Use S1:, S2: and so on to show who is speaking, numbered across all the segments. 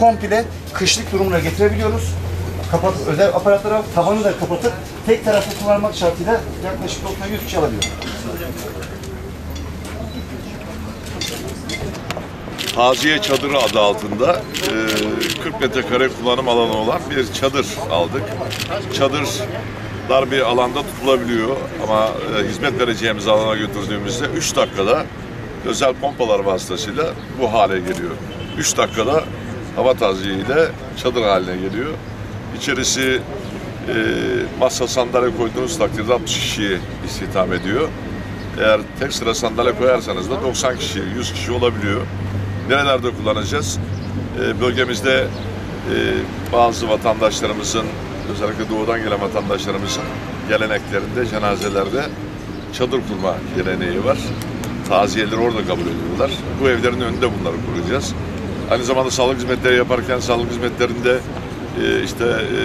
S1: komple kışlık durumuna getirebiliyoruz. Kapat, özel aparatlara tavanı da kapatıp tek taraflı kullanmak şartıyla yaklaşık 90-100 kişi alabiliyor.
S2: Taziye Çadırı adı altında e, 40 metrekare kullanım alanı olan bir çadır aldık. Çadır dar bir alanda tutulabiliyor ama e, hizmet vereceğimiz alana götürdüğümüzde 3 dakikada özel pompalar vasıtasıyla bu hale geliyor. 3 dakikada hava taziyeyle çadır haline geliyor. İçerisi e, masa sandalye koyduğunuz takdirde 60 kişiyi istihdam ediyor. Eğer tek sıra sandalye koyarsanız da 90 kişi, 100 kişi olabiliyor. Nerelerde kullanacağız? Ee, bölgemizde e, bazı vatandaşlarımızın, özellikle doğudan gelen vatandaşlarımızın geleneklerinde, cenazelerde çadır kurma geleneği var. Taziyeleri orada kabul ediyorlar. Bu evlerin önünde bunları kuracağız. Aynı zamanda sağlık hizmetleri yaparken sağlık hizmetlerinde e, işte e,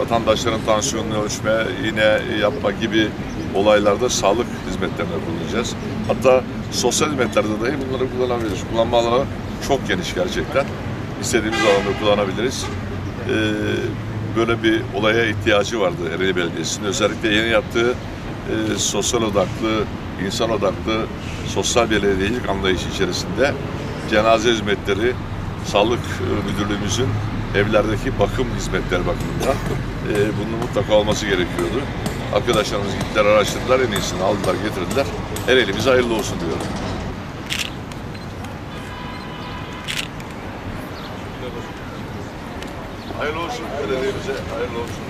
S2: vatandaşların tansiyonunu ölçme, iğne yapma gibi olaylarda sağlık hizmetlerine kullanacağız. Hatta sosyal hizmetlerde dahi bunları kullanabiliriz. Kullanma alanı çok geniş gerçekten. İstediğimiz alanda kullanabiliriz. E, böyle bir olaya ihtiyacı vardı Ereğli Belediyesi'nin. Özellikle yeni yaptığı sosyal odaklı, insan odaklı sosyal belediyecilik anlayışı içerisinde cenaze hizmetleri, sağlık e, müdürlüğümüzün evlerdeki bakım hizmetleri bakımından e, bunun mutlaka olması gerekiyordu. Arkadaşlarımız gittiler, araştırdılar, en iyisini aldılar, getirdiler. Her elimize hayırlı olsun diyorum. Hayırlı olsun belediyemize, hayırlı olsun.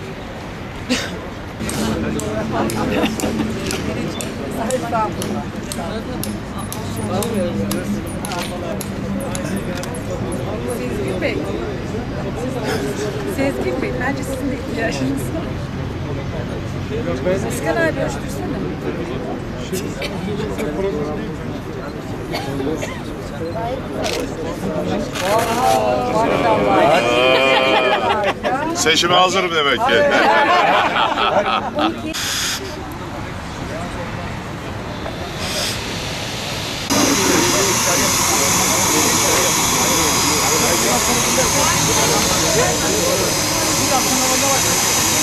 S3: Sezgin Bey. Sezgin Bey, bence sizin de ihtiyacınız var. Özkan abi ölçtürsene.
S2: Seçime hazırım demek ki.
S4: Thank you.